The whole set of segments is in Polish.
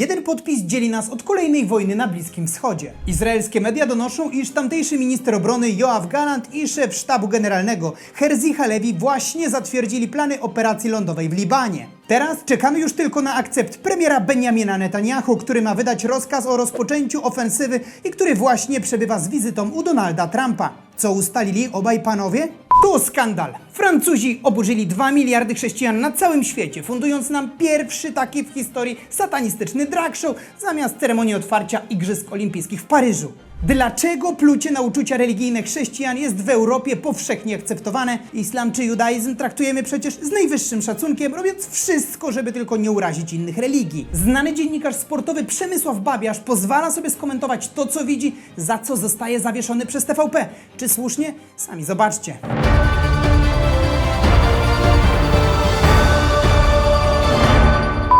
Jeden podpis dzieli nas od kolejnej wojny na Bliskim Wschodzie. Izraelskie media donoszą, iż tamtejszy minister obrony Joachim Gallant i szef sztabu generalnego Herzi Halevi właśnie zatwierdzili plany operacji lądowej w Libanie. Teraz czekamy już tylko na akcept premiera Benjamina Netanyahu, który ma wydać rozkaz o rozpoczęciu ofensywy i który właśnie przebywa z wizytą u Donalda Trumpa. Co ustalili obaj panowie? To skandal! Francuzi oburzyli 2 miliardy chrześcijan na całym świecie, fundując nam pierwszy taki w historii satanistyczny drag show zamiast ceremonii otwarcia Igrzysk Olimpijskich w Paryżu. Dlaczego plucie na uczucia religijne chrześcijan jest w Europie powszechnie akceptowane? Islam czy judaizm traktujemy przecież z najwyższym szacunkiem, robiąc wszystko, żeby tylko nie urazić innych religii. Znany dziennikarz sportowy Przemysław Babiarz pozwala sobie skomentować to, co widzi, za co zostaje zawieszony przez TVP. Czy słusznie? Sami zobaczcie.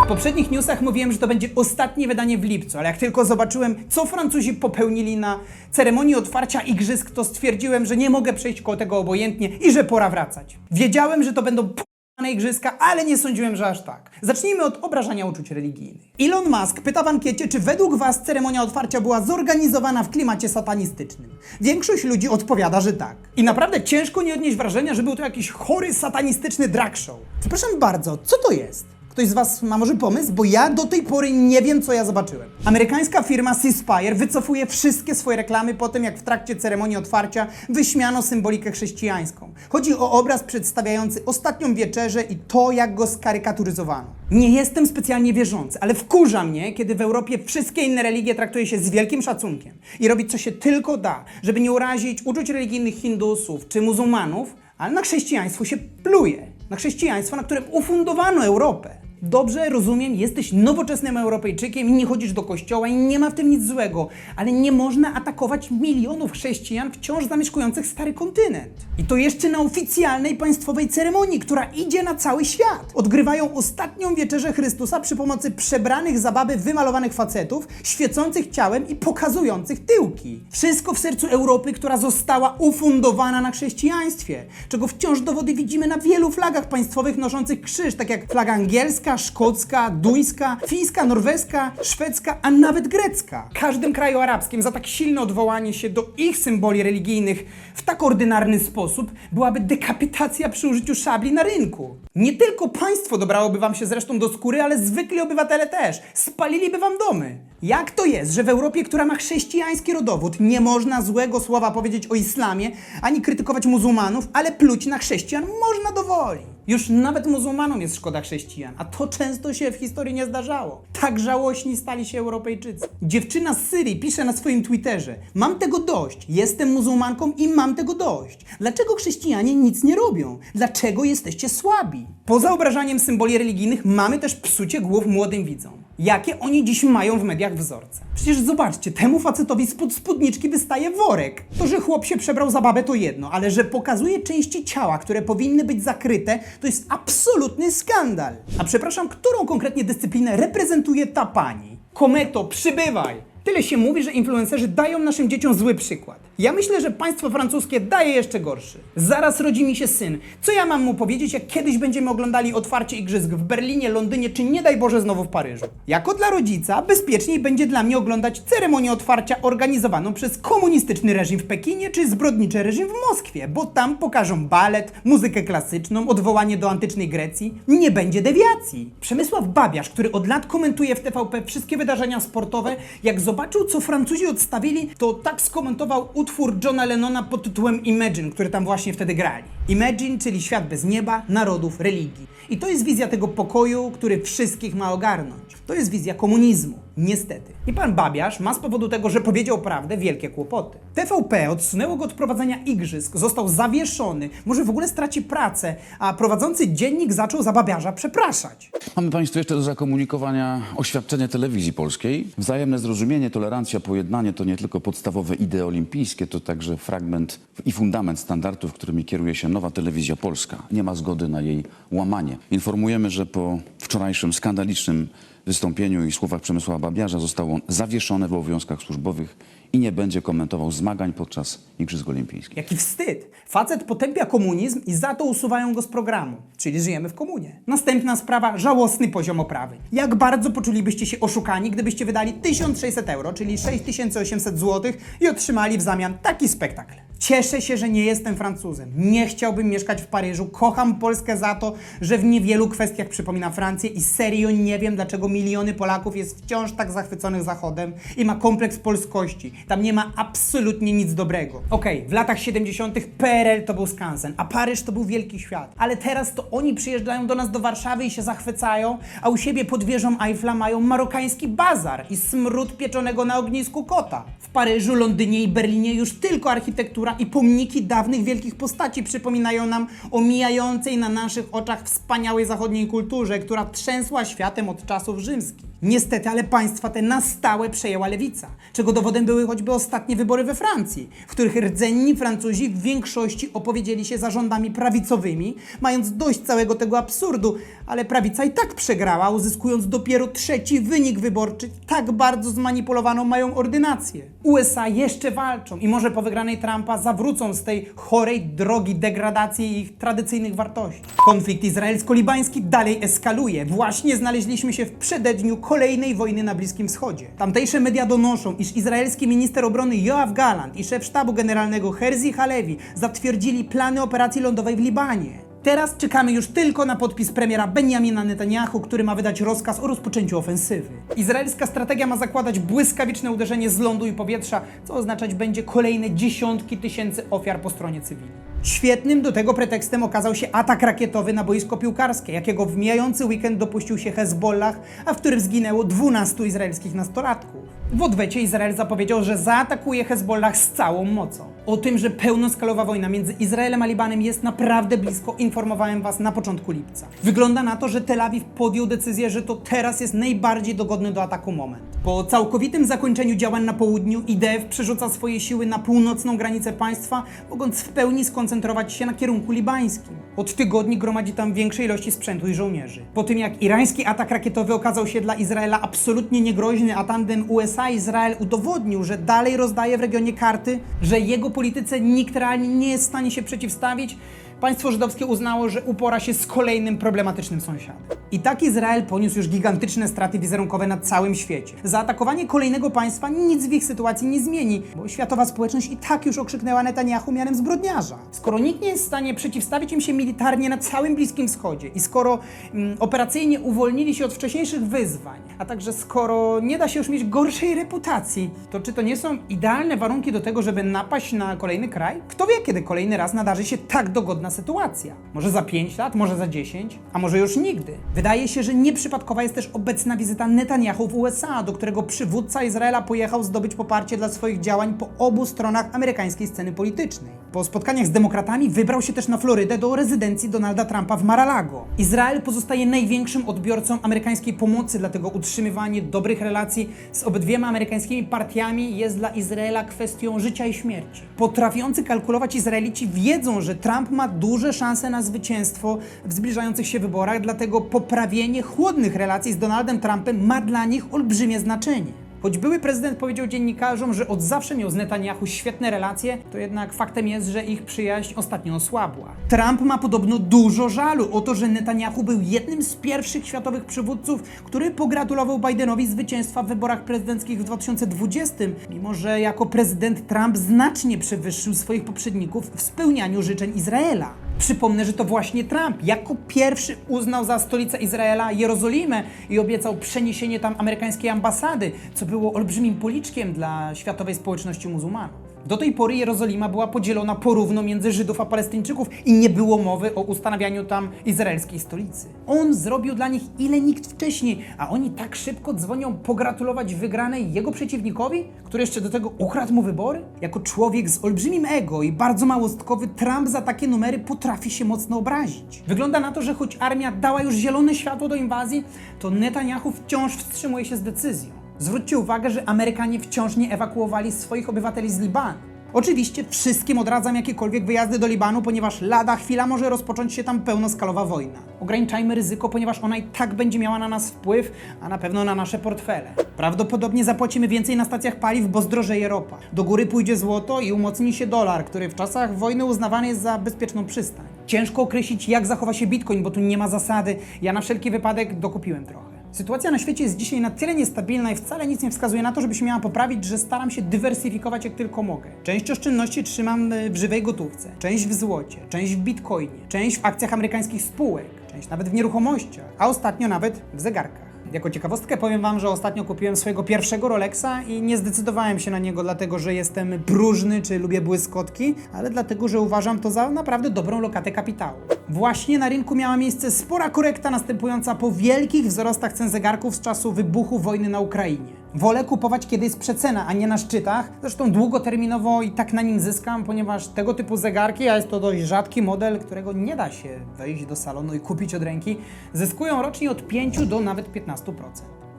W poprzednich newsach mówiłem, że to będzie ostatnie wydanie w lipcu, ale jak tylko zobaczyłem, co Francuzi popełnili na ceremonii otwarcia igrzysk, to stwierdziłem, że nie mogę przejść koło tego obojętnie i że pora wracać. Wiedziałem, że to będą p***ane igrzyska, ale nie sądziłem, że aż tak. Zacznijmy od obrażania uczuć religijnych. Elon Musk pyta w ankiecie, czy według Was ceremonia otwarcia była zorganizowana w klimacie satanistycznym. Większość ludzi odpowiada, że tak. I naprawdę ciężko nie odnieść wrażenia, że był to jakiś chory, satanistyczny drag show. Przepraszam bardzo, co to jest? Ktoś z Was ma może pomysł? Bo ja do tej pory nie wiem, co ja zobaczyłem. Amerykańska firma Ceasefire wycofuje wszystkie swoje reklamy po tym, jak w trakcie ceremonii otwarcia wyśmiano symbolikę chrześcijańską. Chodzi o obraz przedstawiający ostatnią wieczerzę i to, jak go skarykaturyzowano. Nie jestem specjalnie wierzący, ale wkurza mnie, kiedy w Europie wszystkie inne religie traktuje się z wielkim szacunkiem i robi co się tylko da, żeby nie urazić uczuć religijnych Hindusów czy muzułmanów, ale na chrześcijaństwo się pluje. Na chrześcijaństwo, na którym ufundowano Europę. Dobrze, rozumiem, jesteś nowoczesnym Europejczykiem nie chodzisz do kościoła i nie ma w tym nic złego, ale nie można atakować milionów chrześcijan wciąż zamieszkujących stary kontynent. I to jeszcze na oficjalnej państwowej ceremonii, która idzie na cały świat. Odgrywają ostatnią wieczerzę Chrystusa przy pomocy przebranych za baby wymalowanych facetów, świecących ciałem i pokazujących tyłki. Wszystko w sercu Europy, która została ufundowana na chrześcijaństwie, czego wciąż dowody widzimy na wielu flagach państwowych noszących krzyż, tak jak flaga angielska, szkocka, duńska, fińska, norweska, szwedzka, a nawet grecka. W każdym kraju arabskim za tak silne odwołanie się do ich symboli religijnych w tak ordynarny sposób byłaby dekapitacja przy użyciu szabli na rynku. Nie tylko państwo dobrałoby wam się zresztą do skóry, ale zwykli obywatele też. Spaliliby wam domy. Jak to jest, że w Europie, która ma chrześcijański rodowód, nie można złego słowa powiedzieć o islamie, ani krytykować muzułmanów, ale pluć na chrześcijan można dowoli? Już nawet muzułmanom jest szkoda chrześcijan, a to często się w historii nie zdarzało. Tak żałośni stali się Europejczycy. Dziewczyna z Syrii pisze na swoim Twitterze: Mam tego dość, jestem muzułmanką i mam tego dość. Dlaczego chrześcijanie nic nie robią? Dlaczego jesteście słabi? Poza obrażaniem symboli religijnych mamy też psucie głów młodym widzom. Jakie oni dziś mają w mediach wzorce? Przecież zobaczcie, temu facetowi spod spódniczki wystaje worek. To, że chłop się przebrał za babę to jedno, ale że pokazuje części ciała, które powinny być zakryte, to jest absolutny skandal. A przepraszam, którą konkretnie dyscyplinę reprezentuje ta pani? Kometo, przybywaj! Tyle się mówi, że influencerzy dają naszym dzieciom zły przykład. Ja myślę, że państwo francuskie daje jeszcze gorszy. Zaraz rodzi mi się syn. Co ja mam mu powiedzieć, jak kiedyś będziemy oglądali otwarcie igrzysk w Berlinie, Londynie, czy nie daj Boże znowu w Paryżu? Jako dla rodzica bezpieczniej będzie dla mnie oglądać ceremonię otwarcia organizowaną przez komunistyczny reżim w Pekinie, czy zbrodniczy reżim w Moskwie, bo tam pokażą balet, muzykę klasyczną, odwołanie do antycznej Grecji. Nie będzie dewiacji. Przemysław Babiarz, który od lat komentuje w TVP wszystkie wydarzenia sportowe, jak zobaczył, co Francuzi odstawili, to tak skomentował utwór Johna Lennona pod tytułem Imagine, który tam właśnie wtedy grali. Imagine, czyli świat bez nieba, narodów, religii. I to jest wizja tego pokoju, który wszystkich ma ogarnąć. To jest wizja komunizmu. Niestety. I pan Babiarz ma z powodu tego, że powiedział prawdę, wielkie kłopoty. TVP odsunęło go od prowadzenia igrzysk, został zawieszony, może w ogóle straci pracę, a prowadzący dziennik zaczął za Babiarza przepraszać. Mamy Państwu jeszcze do zakomunikowania oświadczenie telewizji polskiej. Wzajemne zrozumienie, tolerancja, pojednanie to nie tylko podstawowe idee olimpijskie, to także fragment i fundament standardów, którymi kieruje się nowa telewizja polska. Nie ma zgody na jej łamanie. Informujemy, że po wczorajszym skandalicznym wystąpieniu i słowach Przemysława Babiarza został on zawieszony w obowiązkach służbowych i nie będzie komentował zmagań podczas Igrzysk Olimpijskich. Jaki wstyd! Facet potępia komunizm i za to usuwają go z programu, czyli żyjemy w komunie. Następna sprawa, żałosny poziom oprawy. Jak bardzo poczulibyście się oszukani, gdybyście wydali 1600 euro, czyli 6800 zł i otrzymali w zamian taki spektakl. Cieszę się, że nie jestem Francuzem. Nie chciałbym mieszkać w Paryżu. Kocham Polskę za to, że w niewielu kwestiach przypomina Francję i serio nie wiem, dlaczego miliony Polaków jest wciąż tak zachwyconych Zachodem i ma kompleks polskości. Tam nie ma absolutnie nic dobrego. Okej, w latach 70. PRL to był skansen, a Paryż to był wielki świat. Ale teraz to oni przyjeżdżają do nas do Warszawy i się zachwycają, a u siebie pod wieżą Eiffla mają marokański bazar i smród pieczonego na ognisku kota. W Paryżu, Londynie i Berlinie już tylko architektura i pomniki dawnych wielkich postaci przypominają nam o mijającej na naszych oczach wspaniałej zachodniej kulturze, która trzęsła światem od czasów rzymskich. Niestety, ale państwa te na stałe przejęła lewica, czego dowodem były choćby ostatnie wybory we Francji, w których rdzenni Francuzi w większości opowiedzieli się za rządami prawicowymi, mając dość całego tego absurdu, ale prawica i tak przegrała, uzyskując dopiero trzeci wynik wyborczy. Tak bardzo zmanipulowaną mają ordynację. USA jeszcze walczą i może po wygranej Trumpa zawrócą z tej chorej drogi degradacji ich tradycyjnych wartości. Konflikt izraelsko-libański dalej eskaluje. Właśnie znaleźliśmy się w przededniu kolejnej wojny na Bliskim Wschodzie. Tamtejsze media donoszą, iż izraelski minister obrony Joachim Gallant i szef sztabu generalnego Herzi Halevi zatwierdzili plany operacji lądowej w Libanie. Teraz czekamy już tylko na podpis premiera Benjamina Netanyahu, który ma wydać rozkaz o rozpoczęciu ofensywy. Izraelska strategia ma zakładać błyskawiczne uderzenie z lądu i powietrza, co oznaczać będzie kolejne dziesiątki tysięcy ofiar po stronie cywilnej. Świetnym do tego pretekstem okazał się atak rakietowy na boisko piłkarskie, jakiego w mijający weekend dopuścił się Hezbollah, a w którym zginęło 12 izraelskich nastolatków. W odwecie Izrael zapowiedział, że zaatakuje Hezbollah z całą mocą. O tym, że pełnoskalowa wojna między Izraelem a Libanem jest naprawdę blisko, informowałem Was na początku lipca. Wygląda na to, że Tel Awiw podjął decyzję, że to teraz jest najbardziej dogodny do ataku moment. Po całkowitym zakończeniu działań na południu, IDF przerzuca swoje siły na północną granicę państwa, mogąc w pełni skoncentrować się na kierunku libańskim. Od tygodni gromadzi tam większe ilości sprzętu i żołnierzy. Po tym jak irański atak rakietowy okazał się dla Izraela absolutnie niegroźny, a tandem USA-Izrael udowodnił, że dalej rozdaje w regionie karty, że jego polityce nikt realnie nie jest w stanie się przeciwstawić, państwo żydowskie uznało, że upora się z kolejnym problematycznym sąsiadem. I tak Izrael poniósł już gigantyczne straty wizerunkowe na całym świecie. Zaatakowanie kolejnego państwa nic w ich sytuacji nie zmieni, bo światowa społeczność i tak już okrzyknęła Netanyahu mianem zbrodniarza. Skoro nikt nie jest w stanie przeciwstawić im się militarnie na całym Bliskim Wschodzie i skoro mm, operacyjnie uwolnili się od wcześniejszych wyzwań, a także skoro nie da się już mieć gorszej reputacji, to czy to nie są idealne warunki do tego, żeby napaść na kolejny kraj? Kto wie, kiedy kolejny raz nadarzy się tak dogodna sytuacja? Może za 5 lat, może za 10, a może już nigdy. Wydaje się, że nieprzypadkowa jest też obecna wizyta Netanyahu w USA, do którego przywódca Izraela pojechał zdobyć poparcie dla swoich działań po obu stronach amerykańskiej sceny politycznej. Po spotkaniach z demokratami wybrał się też na Florydę do rezydencji Donalda Trumpa w Mar-a-Lago. Izrael pozostaje największym odbiorcą amerykańskiej pomocy, dlatego utrzymywanie dobrych relacji z obydwiema amerykańskimi partiami jest dla Izraela kwestią życia i śmierci. Potrafiący kalkulować Izraelici wiedzą, że Trump ma duże szanse na zwycięstwo w zbliżających się wyborach, dlatego poprawienie chłodnych relacji z Donaldem Trumpem ma dla nich olbrzymie znaczenie. Choć były prezydent powiedział dziennikarzom, że od zawsze miał z Netanyahu świetne relacje, to jednak faktem jest, że ich przyjaźń ostatnio osłabła. Trump ma podobno dużo żalu o to, że Netanyahu był jednym z pierwszych światowych przywódców, który pogratulował Bidenowi zwycięstwa w wyborach prezydenckich w 2020, mimo że jako prezydent Trump znacznie przewyższył swoich poprzedników w spełnianiu życzeń Izraela. Przypomnę, że to właśnie Trump jako pierwszy uznał za stolicę Izraela Jerozolimę i obiecał przeniesienie tam amerykańskiej ambasady, co było olbrzymim policzkiem dla światowej społeczności muzułmanów. Do tej pory Jerozolima była podzielona porówno między Żydów a Palestyńczyków i nie było mowy o ustanawianiu tam izraelskiej stolicy. On zrobił dla nich ile nikt wcześniej, a oni tak szybko dzwonią pogratulować wygranej jego przeciwnikowi, który jeszcze do tego ukradł mu wybory? Jako człowiek z olbrzymim ego i bardzo małostkowy, Trump za takie numery potrafi się mocno obrazić. Wygląda na to, że choć armia dała już zielone światło do inwazji, to Netanyahu wciąż wstrzymuje się z decyzją. Zwróćcie uwagę, że Amerykanie wciąż nie ewakuowali swoich obywateli z Libanu. Oczywiście wszystkim odradzam jakiekolwiek wyjazdy do Libanu, ponieważ lada chwila może rozpocząć się tam pełnoskalowa wojna. Ograniczajmy ryzyko, ponieważ ona i tak będzie miała na nas wpływ, a na pewno na nasze portfele. Prawdopodobnie zapłacimy więcej na stacjach paliw, bo zdrożeje ropa. Do góry pójdzie złoto i umocni się dolar, który w czasach wojny uznawany jest za bezpieczną przystań. Ciężko określić, jak zachowa się bitcoin, bo tu nie ma zasady. Ja na wszelki wypadek dokupiłem trochę. Sytuacja na świecie jest dzisiaj na tyle niestabilna i wcale nic nie wskazuje na to, żeby się miała poprawić, że staram się dywersyfikować jak tylko mogę. Część oszczędności trzymam e, w żywej gotówce, część w złocie, część w bitcoinie, część w akcjach amerykańskich spółek, część nawet w nieruchomościach, a ostatnio nawet w zegarkach. Jako ciekawostkę powiem Wam, że ostatnio kupiłem swojego pierwszego Rolexa i nie zdecydowałem się na niego dlatego, że jestem próżny czy lubię błyskotki, ale dlatego, że uważam to za naprawdę dobrą lokatę kapitału. Właśnie na rynku miała miejsce spora korekta następująca po wielkich wzrostach cen zegarków z czasu wybuchu wojny na Ukrainie. Wolę kupować, kiedy jest przecena, a nie na szczytach. Zresztą długoterminowo i tak na nim zyskam, ponieważ tego typu zegarki, a jest to dość rzadki model, którego nie da się wejść do salonu i kupić od ręki, zyskują rocznie od 5 do nawet 15%.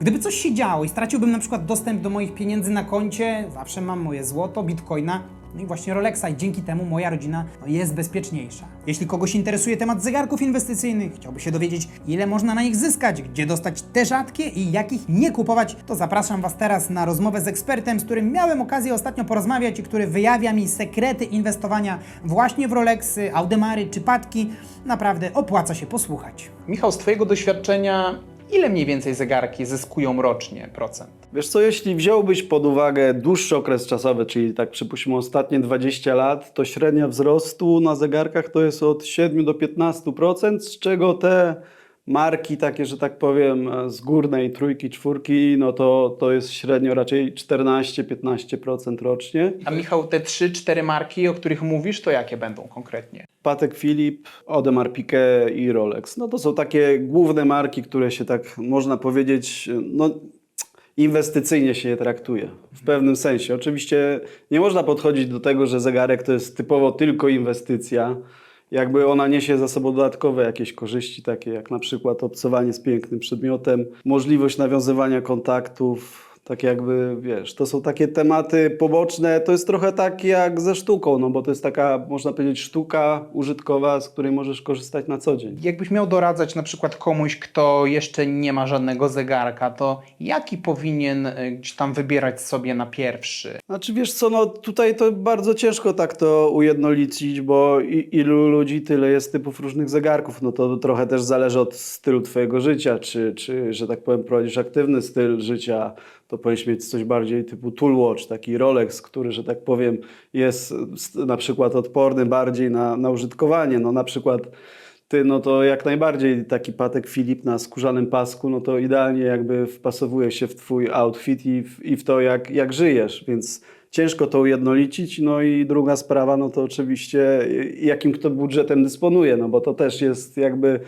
Gdyby coś się działo i straciłbym na przykład dostęp do moich pieniędzy na koncie, zawsze mam moje złoto, bitcoina, no i właśnie Rolexa i dzięki temu moja rodzina jest bezpieczniejsza. Jeśli kogoś interesuje temat zegarków inwestycyjnych, chciałby się dowiedzieć, ile można na nich zyskać, gdzie dostać te rzadkie i jakich nie kupować, to zapraszam Was teraz na rozmowę z ekspertem, z którym miałem okazję ostatnio porozmawiać i który wyjawia mi sekrety inwestowania właśnie w Rolexy, Audemary czy Patki. Naprawdę opłaca się posłuchać. Michał, z Twojego doświadczenia, ile mniej więcej zegarki zyskują rocznie procent? Wiesz co, jeśli wziąłbyś pod uwagę dłuższy okres czasowy, czyli tak przypuśćmy ostatnie 20 lat, to średnia wzrostu na zegarkach to jest od 7 do 15%, z czego te marki takie, że tak powiem, z górnej trójki, czwórki, no to, to jest średnio raczej 14-15% rocznie. A Michał, te 3-4 marki, o których mówisz, to jakie będą konkretnie? Patek Philippe, Audemars Piguet i Rolex. No to są takie główne marki, które się tak można powiedzieć, no inwestycyjnie się je traktuje. W pewnym sensie. Oczywiście nie można podchodzić do tego, że zegarek to jest typowo tylko inwestycja. Jakby ona niesie za sobą dodatkowe jakieś korzyści, takie jak na przykład obcowanie z pięknym przedmiotem, możliwość nawiązywania kontaktów, tak jakby, wiesz, to są takie tematy poboczne, to jest trochę tak jak ze sztuką, no bo to jest taka, można powiedzieć, sztuka użytkowa, z której możesz korzystać na co dzień. Jakbyś miał doradzać na przykład komuś, kto jeszcze nie ma żadnego zegarka, to jaki powinien y, gdzieś tam wybierać sobie na pierwszy? Znaczy wiesz co, no tutaj to bardzo ciężko tak to ujednolicić, bo i, ilu ludzi, tyle jest typów różnych zegarków. No to trochę też zależy od stylu twojego życia, czy, czy że tak powiem prowadzisz aktywny styl życia, to powinieneś mieć coś bardziej typu tool watch, taki Rolex, który, że tak powiem, jest na przykład odporny bardziej na, na użytkowanie. No na przykład ty, no to jak najbardziej taki Patek Filip na skórzanym pasku, no to idealnie jakby wpasowuje się w twój outfit i w, i w to, jak, jak żyjesz, więc ciężko to ujednolicić. No i druga sprawa, no to oczywiście jakim kto budżetem dysponuje, no bo to też jest jakby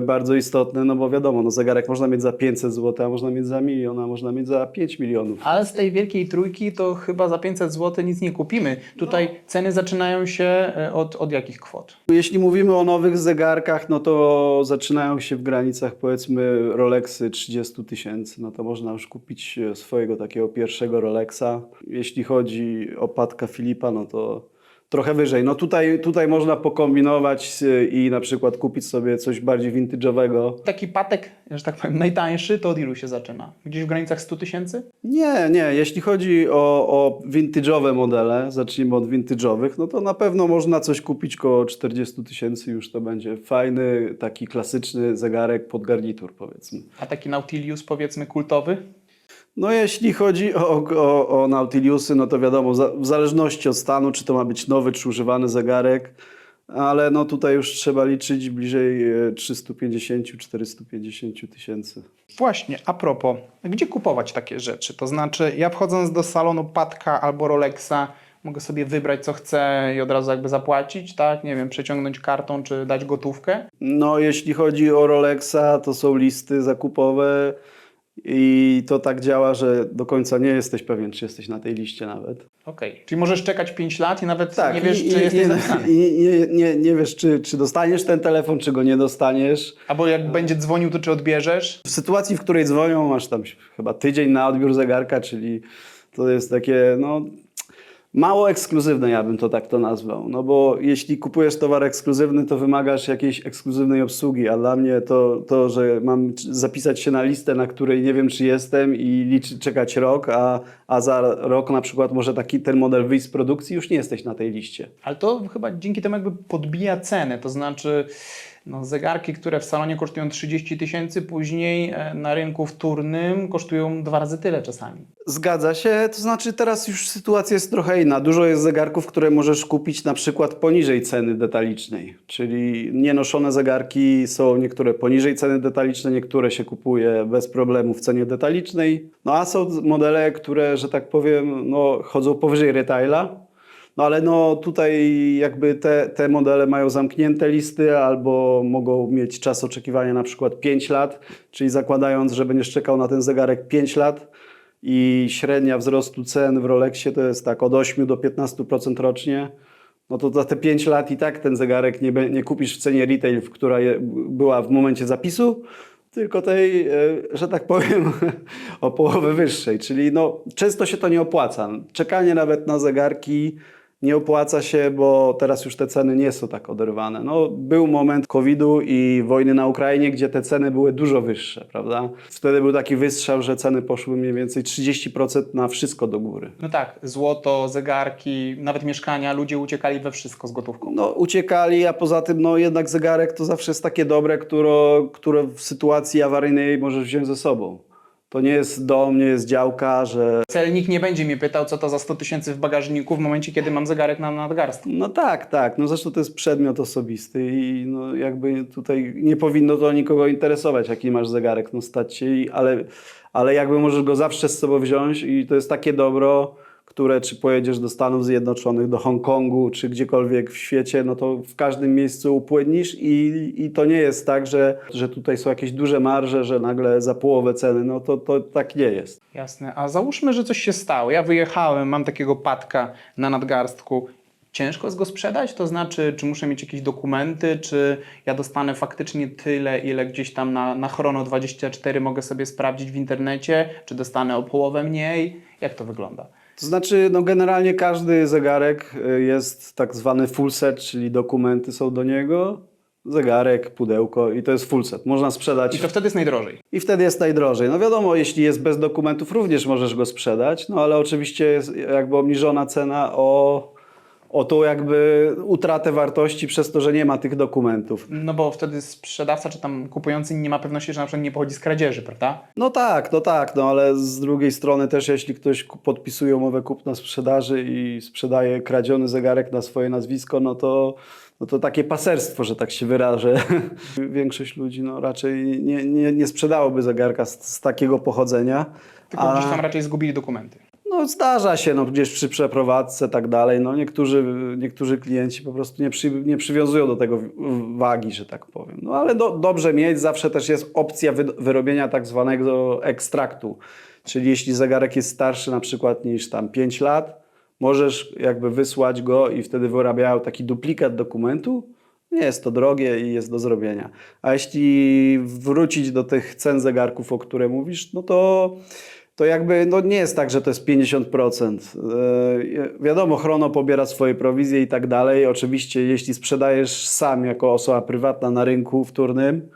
bardzo istotne, no bo wiadomo, no zegarek można mieć za 500 zł, a można mieć za milion, a można mieć za 5 milionów. Ale z tej wielkiej trójki to chyba za 500 zł nic nie kupimy. Tutaj ceny zaczynają się y, od, od jakich kwot? Jeśli mówimy o nowych zegarkach, no to zaczynają się w granicach powiedzmy Rolexy 30 tysięcy. No to można już kupić e, swojego takiego pierwszego Rolexa. Jeśli chodzi o Patka Filipa, no to trochę wyżej. No tutaj, tutaj można pokombinować e, i na przykład kupić sobie coś bardziej vintage'owego. Taki patek, że tak powiem, najtańszy, to od ilu się zaczyna? Gdzieś w granicach 100 tysięcy? Nie, nie. Jeśli chodzi o, o vintage'owe modele, zacznijmy od vintage'owych, no to na pewno można coś kupić koło 40 tysięcy. Już to będzie fajny, taki klasyczny zegarek pod garnitur, powiedzmy. A taki Nautilius, powiedzmy, kultowy? No jeśli chodzi o, o, o Nautiliusy, no to wiadomo, za, w zależności od stanu, czy to ma być nowy, czy używany zegarek, ale no tutaj już trzeba liczyć bliżej e, 350-450 tysięcy. Właśnie, a propos, gdzie kupować takie rzeczy? To znaczy, ja wchodząc do salonu Patka albo Rolexa, mogę sobie wybrać co chcę i od razu jakby zapłacić, tak? Nie wiem, przeciągnąć kartą czy dać gotówkę. No jeśli chodzi o Rolexa, to są listy zakupowe i to tak działa, że do końca nie jesteś pewien, czy jesteś na tej liście nawet. Okej, czyli możesz czekać 5 lat i nawet Tak, nie wiesz, i, czy i, jesteś i, zapisany. i nie, nie, nie wiesz, czy, czy dostaniesz ten telefon, czy go nie dostaniesz. Albo jak będzie dzwonił, to czy odbierzesz? W sytuacji, w której dzwonią, masz tam chyba tydzień na odbiór zegarka, czyli to jest takie, no. Mało ekskluzywne, ja bym to tak to nazwał. No bo jeśli kupujesz towar ekskluzywny, to wymagasz jakiejś ekskluzywnej obsługi, a dla mnie to, to że mam zapisać się na listę, na której nie wiem, czy jestem i liczy, czekać rok, a, a za rok na przykład może taki ten model wyjść z produkcji, już nie jesteś na tej liście. Ale to chyba dzięki temu jakby podbija cenę, to znaczy no, zegarki, które w salonie kosztują 30 tysięcy, później e, na rynku wtórnym kosztują dwa razy tyle czasami. Zgadza się, to znaczy teraz już sytuacja jest trochę inna. Dużo jest zegarków, które możesz kupić na przykład poniżej ceny detalicznej, czyli nienoszone zegarki są niektóre poniżej ceny detalicznej, niektóre się kupuje bez problemu w cenie detalicznej, no a są modele, które, że tak powiem, no, chodzą powyżej retaila, no ale no tutaj jakby te, te modele mają zamknięte listy albo mogą mieć czas oczekiwania na przykład 5 lat, czyli zakładając, że będziesz czekał na ten zegarek 5 lat i średnia wzrostu cen w Rolexie to jest tak od 8 do 15% rocznie, no to za te 5 lat i tak ten zegarek nie, nie kupisz w cenie retail, która je, była w momencie zapisu, tylko tej, e, że tak powiem, o połowę wyższej. Czyli no, często się to nie opłaca. Czekanie nawet na zegarki nie opłaca się, bo teraz już te ceny nie są tak oderwane. No, był moment COVID-u i wojny na Ukrainie, gdzie te ceny były dużo wyższe, prawda? Wtedy był taki wystrzał, że ceny poszły mniej więcej 30% na wszystko do góry. No tak, złoto, zegarki, nawet mieszkania, ludzie uciekali we wszystko z gotówką. No, uciekali, a poza tym, no jednak zegarek to zawsze jest takie dobre, które, które w sytuacji awaryjnej możesz wziąć ze sobą. To nie jest dom, nie jest działka, że Celnik nie będzie mnie pytał, co to za 100 tysięcy w bagażniku w momencie, kiedy mam zegarek na nadgarstku. No tak, tak. No zresztą to jest przedmiot osobisty i no jakby tutaj nie powinno to nikogo interesować, jaki masz zegarek, no stać się, i- ale, ale jakby możesz go zawsze z sobą wziąć i to jest takie dobro, które czy pojedziesz do Stanów Zjednoczonych, do Hongkongu, czy gdziekolwiek w świecie, no to w każdym miejscu upłynnisz i, i to nie jest tak, że, że tutaj są jakieś duże marże, że nagle za połowę ceny, no to, to tak nie jest. Jasne, a załóżmy, że coś się stało. Ja wyjechałem, mam takiego patka na nadgarstku. Ciężko jest go sprzedać? To znaczy, czy muszę mieć jakieś dokumenty, czy ja dostanę faktycznie tyle, ile gdzieś tam na, na Chrono24 mogę sobie sprawdzić w internecie, czy dostanę o połowę mniej? Jak to wygląda? To znaczy, no generalnie każdy zegarek y, jest tak zwany full set, czyli dokumenty są do niego, zegarek, pudełko i to jest full set. Można sprzedać I to wtedy jest najdrożej. i wtedy jest najdrożej. No wiadomo, jeśli jest bez dokumentów, również możesz go sprzedać, no ale oczywiście jest jakby obniżona cena o, o tą jakby utratę wartości przez to, że nie ma tych dokumentów. No bo wtedy sprzedawca czy tam kupujący nie ma pewności, że na przykład nie pochodzi z kradzieży, prawda? No tak, no tak, no ale z drugiej strony też jeśli ktoś podpisuje umowę kupna-sprzedaży i sprzedaje kradziony zegarek na swoje nazwisko, no to, no to takie paserstwo, że tak się wyrażę. Większość ludzi no raczej nie, nie, nie sprzedałoby zegarka z, z takiego pochodzenia. Tylko a- gdzieś tam raczej zgubili dokumenty. No zdarza się, no gdzieś przy przeprowadzce tak dalej, no niektórzy, niektórzy klienci po prostu nie, przy, nie przywiązują do tego wagi, że tak powiem. No ale do, dobrze mieć, zawsze też jest opcja wy, wyrobienia tak zwanego ekstraktu, czyli jeśli zegarek jest starszy na przykład niż tam 5 lat, możesz jakby wysłać go i wtedy wyrabiają taki duplikat dokumentu, nie jest to drogie i jest do zrobienia. A jeśli wrócić do tych cen zegarków, o które mówisz, no to, to jakby no nie jest tak, że to jest 50%. Yy, wiadomo, Chrono pobiera swoje prowizje i tak dalej. Oczywiście, jeśli sprzedajesz sam jako osoba prywatna na rynku wtórnym,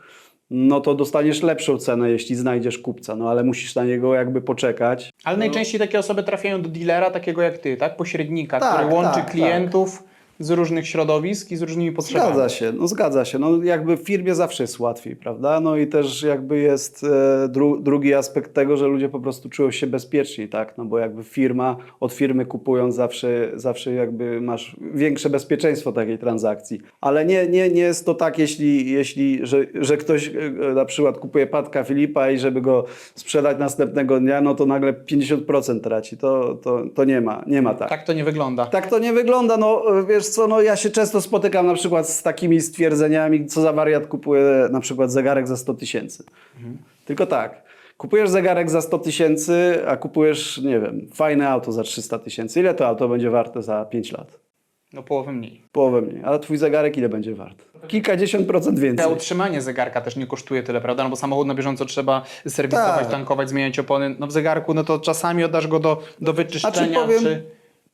no to dostaniesz lepszą cenę, jeśli znajdziesz kupca, no ale musisz na niego jakby poczekać. Ale najczęściej takie osoby trafiają do dealera, takiego jak ty, tak? Pośrednika, Tak, który łączy tak, klientów z różnych środowisk i z różnymi potrzebami. Zgadza się, no zgadza się. No jakby w firmie zawsze jest łatwiej, prawda? No i też jakby jest e, dru, drugi aspekt tego, że ludzie po prostu czują się bezpieczniej, tak? No bo jakby firma, od firmy kupując zawsze, zawsze jakby masz większe bezpieczeństwo takiej transakcji. Ale nie, nie, nie jest to tak, jeśli, jeśli że, że ktoś e, na przykład kupuje Patka Filipa i żeby go sprzedać następnego dnia, no to nagle 50% traci. To, to, to nie ma, nie ma tak. Tak to nie wygląda. Tak to nie wygląda. No wiesz co, no ja się często spotykam na przykład z takimi stwierdzeniami, co za wariat kupuje na przykład zegarek za 100 tysięcy. Tylko tak, kupujesz zegarek za 100 tysięcy, a kupujesz, nie wiem, fajne auto za 300 tysięcy. Ile to auto będzie warte za 5 lat? No połowę mniej. Połowę mniej. Ale twój zegarek ile będzie wart? Kilkadziesiąt procent więcej. A utrzymanie zegarka też nie kosztuje tyle, prawda? No bo samochód na bieżąco trzeba serwisować, Tak. tankować, zmieniać opony. No w zegarku, no to czasami oddasz go do, do wyczyszczenia, Znaczy, powiem- czy...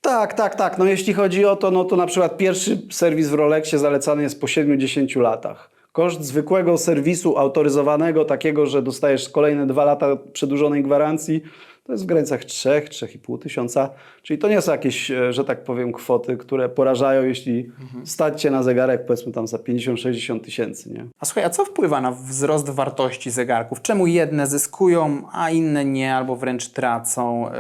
Tak, tak, tak. No jeśli chodzi o to, no to na przykład pierwszy serwis w Rolexie zalecany jest po 7-10 latach. Koszt zwykłego serwisu autoryzowanego, takiego, że dostajesz kolejne dwa lata przedłużonej gwarancji, to jest w granicach 3-3,5 tysiąca. Czyli to nie są jakieś, e, że tak powiem, kwoty, które porażają, jeśli stać cię na zegarek, powiedzmy tam za 50-60 tysięcy, nie? A słuchaj, a co wpływa na wzrost wartości zegarków? Czemu jedne zyskują, a inne nie, albo wręcz tracą? Y,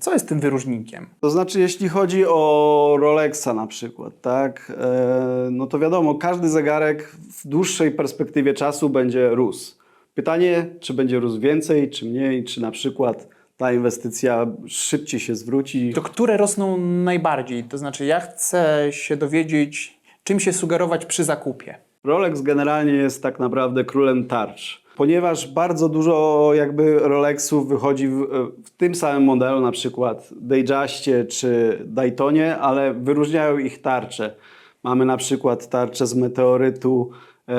Co jest tym wyróżnikiem? To znaczy, jeśli chodzi o Rolexa na przykład, tak, e, no to wiadomo, każdy zegarek w dłuższej perspektywie czasu będzie rósł. Pytanie, czy będzie rósł więcej, czy mniej, czy na przykład ta inwestycja szybciej się zwróci. To które rosną najbardziej? To znaczy, ja chcę się dowiedzieć, czym się sugerować przy zakupie. Rolex generalnie jest tak naprawdę królem tarcz. Ponieważ bardzo dużo jakby Rolexów wychodzi w, w tym samym modelu, na przykład Datejustie czy Daytonie, ale wyróżniają ich tarcze. Mamy na przykład tarczę z meteorytu,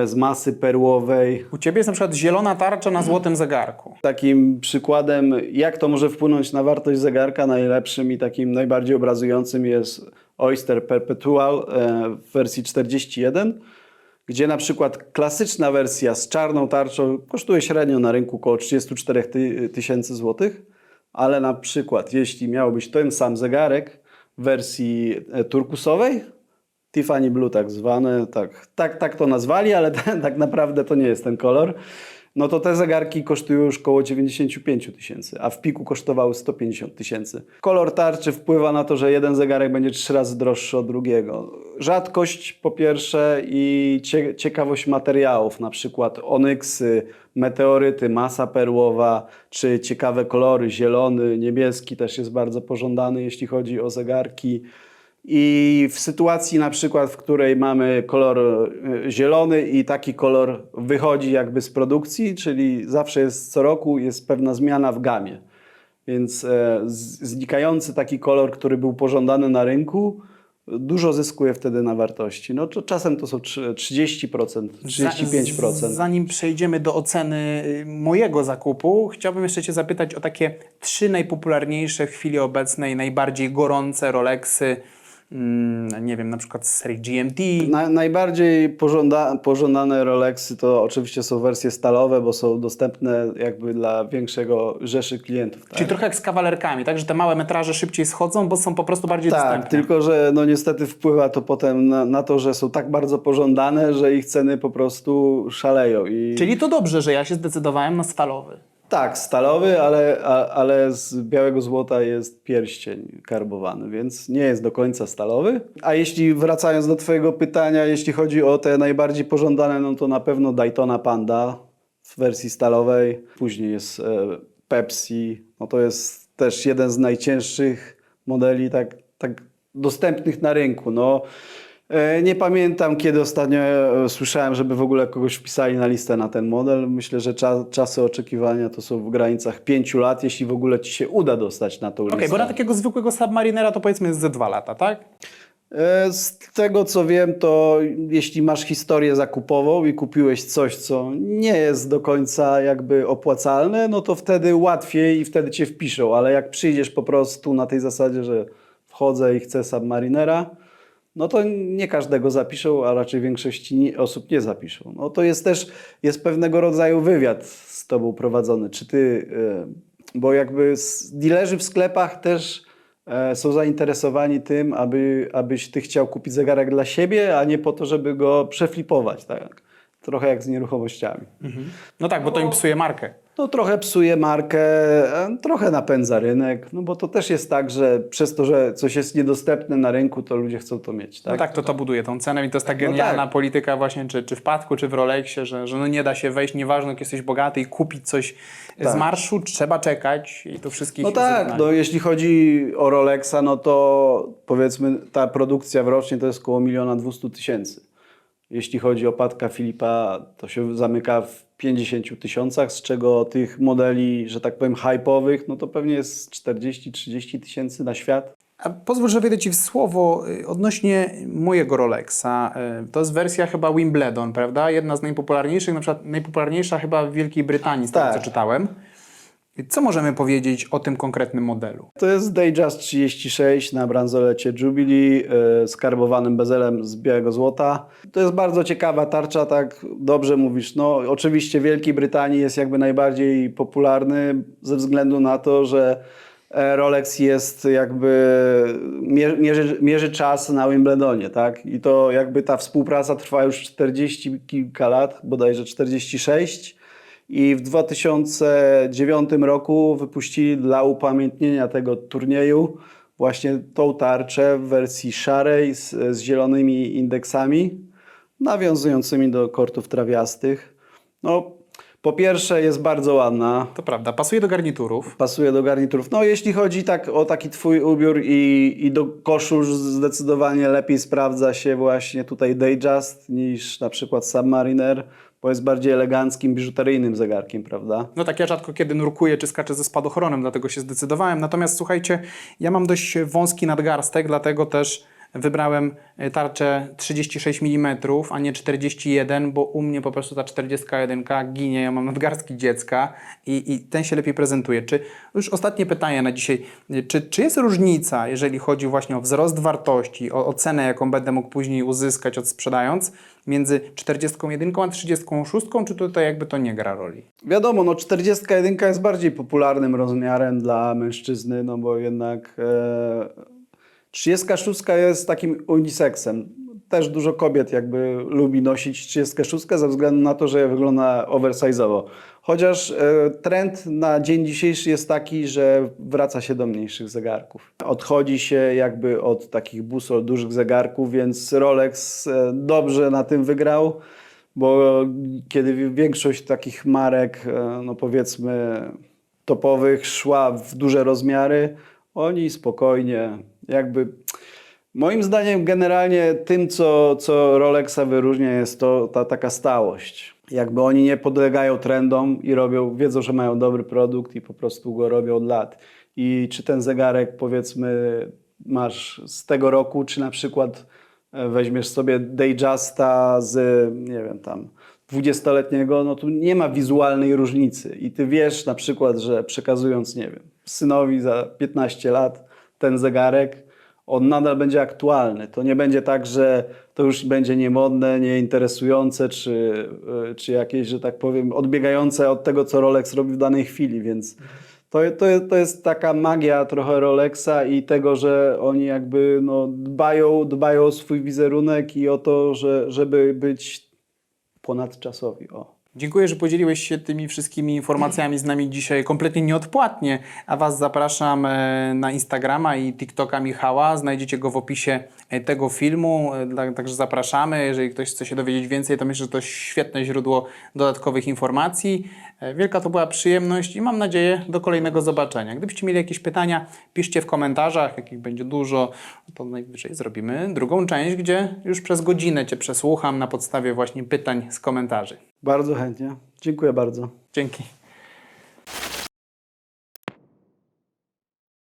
z masy perłowej. U ciebie jest na przykład zielona tarcza na złotym zegarku. Takim przykładem, jak to może wpłynąć na wartość zegarka, najlepszym i takim najbardziej obrazującym jest Oyster Perpetual e, w wersji 41, gdzie na przykład klasyczna wersja z czarną tarczą kosztuje średnio na rynku około 34 ty- tysięcy złotych, ale na przykład jeśli miał być ten sam zegarek w wersji e, turkusowej, Tiffany Blue tak zwane, tak, tak, tak to nazwali, ale tak naprawdę to nie jest ten kolor. No to te zegarki kosztują już około 95 tysięcy, a w piku kosztowały 150 tysięcy. Kolor tarczy wpływa na to, że jeden zegarek będzie trzy razy droższy od drugiego. Rzadkość po pierwsze i cie, ciekawość materiałów, na przykład onyksy, meteoryty, masa perłowa, czy ciekawe kolory, zielony, niebieski też jest bardzo pożądany, jeśli chodzi o zegarki. I w sytuacji na przykład, w której mamy kolor y, zielony i taki kolor wychodzi jakby z produkcji, czyli zawsze jest co roku jest pewna zmiana w gamie. Więc e, znikający taki kolor, który był pożądany na rynku, dużo zyskuje wtedy na wartości. No to czasem to są trzy- 30%, 35%. Z- Zanim przejdziemy do oceny y, mojego zakupu, chciałbym jeszcze Cię zapytać o takie trzy najpopularniejsze w chwili obecnej, najbardziej gorące Rolexy. Mm, nie wiem, na przykład z serii GMT. Na, najbardziej pożąda, pożądane Rolexy to oczywiście są wersje stalowe, bo są dostępne jakby dla większego rzeszy klientów. Tak? Czyli trochę jak z kawalerkami, tak? Że te małe metraże szybciej schodzą, bo są po prostu bardziej Tak, dostępne. tylko że no niestety wpływa to potem na, na to, że są tak bardzo pożądane, że ich ceny po prostu szaleją. I... Czyli to dobrze, że ja się zdecydowałem na stalowy. Tak, stalowy, ale, a, ale z białego złota jest pierścień karbowany, więc nie jest do końca stalowy. A jeśli wracając do Twojego pytania, jeśli chodzi o te najbardziej pożądane, no to na pewno Daytona Panda w wersji stalowej. Później jest e, Pepsi, no to jest też jeden z najcięższych modeli tak, tak dostępnych na rynku. No, Nie pamiętam, kiedy ostatnio e, słyszałem, żeby w ogóle kogoś wpisali na listę na ten model. Myślę, że cza, czasy oczekiwania to są w granicach 5 lat, jeśli w ogóle ci się uda dostać na tą Okej, listę. bo na takiego zwykłego submarinera to powiedzmy jest ze dwa lata, tak? E, Z tego co wiem, to jeśli masz historię zakupową i kupiłeś coś, co nie jest do końca jakby opłacalne, no to wtedy łatwiej i wtedy cię wpiszą, ale jak przyjdziesz po prostu na tej zasadzie, że wchodzę i chcę Submarinera, no to nie każdego zapiszą, a raczej większości osób nie zapiszą. No to jest też jest pewnego rodzaju wywiad z tobą prowadzony. Czy ty, e, bo jakby dealerzy w sklepach też e, są zainteresowani tym, aby, abyś ty chciał kupić zegarek dla siebie, a nie po to, żeby go przeflipować, tak? Trochę jak z nieruchomościami. No tak, bo to im psuje markę. No trochę psuje markę, e, trochę napędza rynek, no bo to też jest tak, że przez to, że coś jest niedostępne na rynku, to ludzie chcą to mieć, tak? No tak, to to buduje tą cenę i to jest ta genialna tak. polityka właśnie, czy, czy w Patku, czy w Rolexie, że, że no nie da się wejść, nieważne jak jesteś bogaty i kupić coś z Tak. marszu, trzeba czekać i to wszystkich No tak, no jeśli chodzi o Rolexa, no to powiedzmy ta produkcja w rocznie to jest około miliona dwustu tysięcy. Jeśli chodzi o Patka Filipa, to się zamyka w 50 tysiącach, z czego tych modeli, że tak powiem, hype'owych, no to pewnie jest 40-30 tysięcy na świat. A pozwól, że wejdę Ci w słowo y, odnośnie mojego Rolexa. Y, To jest wersja chyba Wimbledon, prawda? Jedna z najpopularniejszych, na przykład najpopularniejsza chyba w Wielkiej Brytanii, z tego Tak. co czytałem. Co możemy powiedzieć o tym konkretnym modelu? To jest Datejust 36 na bransolecie Jubilee e, z karbowanym bezelem z białego złota. To jest bardzo ciekawa tarcza, tak dobrze mówisz. No, oczywiście w Wielkiej Brytanii jest jakby najbardziej popularny ze względu na to, że e, Rolex jest jakby mie- mierzy, mierzy czas na Wimbledonie, tak? I to jakby ta współpraca trwa już 40 kilka lat, bodajże 46. I w 2009 roku wypuścili dla upamiętnienia tego turnieju właśnie tą tarczę w wersji szarej z, z zielonymi indeksami, nawiązującymi do kortów trawiastych. No, po pierwsze jest bardzo ładna, To prawda, pasuje do garniturów. pasuje do garniturów. No jeśli chodzi tak o taki twój ubiór i, i do koszul zdecydowanie lepiej sprawdza się właśnie tutaj Datejust niż na przykład Submariner, bo jest bardziej eleganckim, biżuteryjnym zegarkiem, prawda? No tak, ja rzadko kiedy nurkuję czy skaczę ze spadochronem, dlatego się zdecydowałem. Natomiast słuchajcie, ja mam dość wąski nadgarstek, dlatego też wybrałem e, tarczę 36 mm, a nie 41, bo u mnie po prostu ta 41 ginie, ja mam nadgarstki dziecka i, i ten się lepiej prezentuje. Czy, już ostatnie pytanie na dzisiaj, czy, czy jest różnica, jeżeli chodzi właśnie o wzrost wartości, o, o cenę, jaką będę mógł później uzyskać odsprzedając, między 41 a 36, czy tutaj jakby to nie gra roli? Wiadomo, no 41 jest bardziej popularnym rozmiarem dla mężczyzny, no bo jednak e, 36 jest takim unisexem. Też dużo kobiet jakby lubi nosić 36 ze względu na to, że wygląda oversize'owo. Chociaż e, trend na dzień dzisiejszy jest taki, że wraca się do mniejszych zegarków. Odchodzi się jakby od takich busol, dużych zegarków, więc Rolex e, dobrze na tym wygrał bo kiedy większość takich marek, e, no powiedzmy topowych, szła w duże rozmiary, oni spokojnie, jakby. Moim zdaniem, generalnie tym, co, co Rolexa wyróżnia, jest to ta taka stałość. Jakby oni nie podlegają trendom i robią, wiedzą, że mają dobry produkt i po prostu go robią od lat. I czy ten zegarek, powiedzmy, masz z tego roku, czy na przykład e, weźmiesz sobie Dayjusta z, nie wiem, tam 20-letniego, no tu nie ma wizualnej różnicy. I ty wiesz na przykład, że przekazując, nie wiem, synowi za 15 lat ten zegarek, on nadal będzie aktualny. To nie będzie tak, że to już będzie niemodne, nieinteresujące, czy, e, czy jakieś, że tak powiem, odbiegające od tego, co Rolex robi w danej chwili, więc to, to, to jest taka magia trochę Rolexa i tego, że oni jakby no, dbają, dbają o swój wizerunek i o to, że, żeby być ponadczasowi. O. Dziękuję, że podzieliłeś się tymi wszystkimi informacjami z nami dzisiaj kompletnie nieodpłatnie, a Was zapraszam e, na Instagrama i TikToka Michała. Znajdziecie go w opisie e, tego filmu, e, także zapraszamy. Jeżeli ktoś chce się dowiedzieć więcej, to myślę, że to świetne źródło dodatkowych informacji. Wielka to była przyjemność i mam nadzieję do kolejnego zobaczenia. Gdybyście mieli jakieś pytania, piszcie w komentarzach, jakich będzie dużo, to najwyżej zrobimy drugą część, gdzie już przez godzinę Cię przesłucham na podstawie właśnie pytań z komentarzy. Bardzo chętnie. Dziękuję bardzo. Dzięki.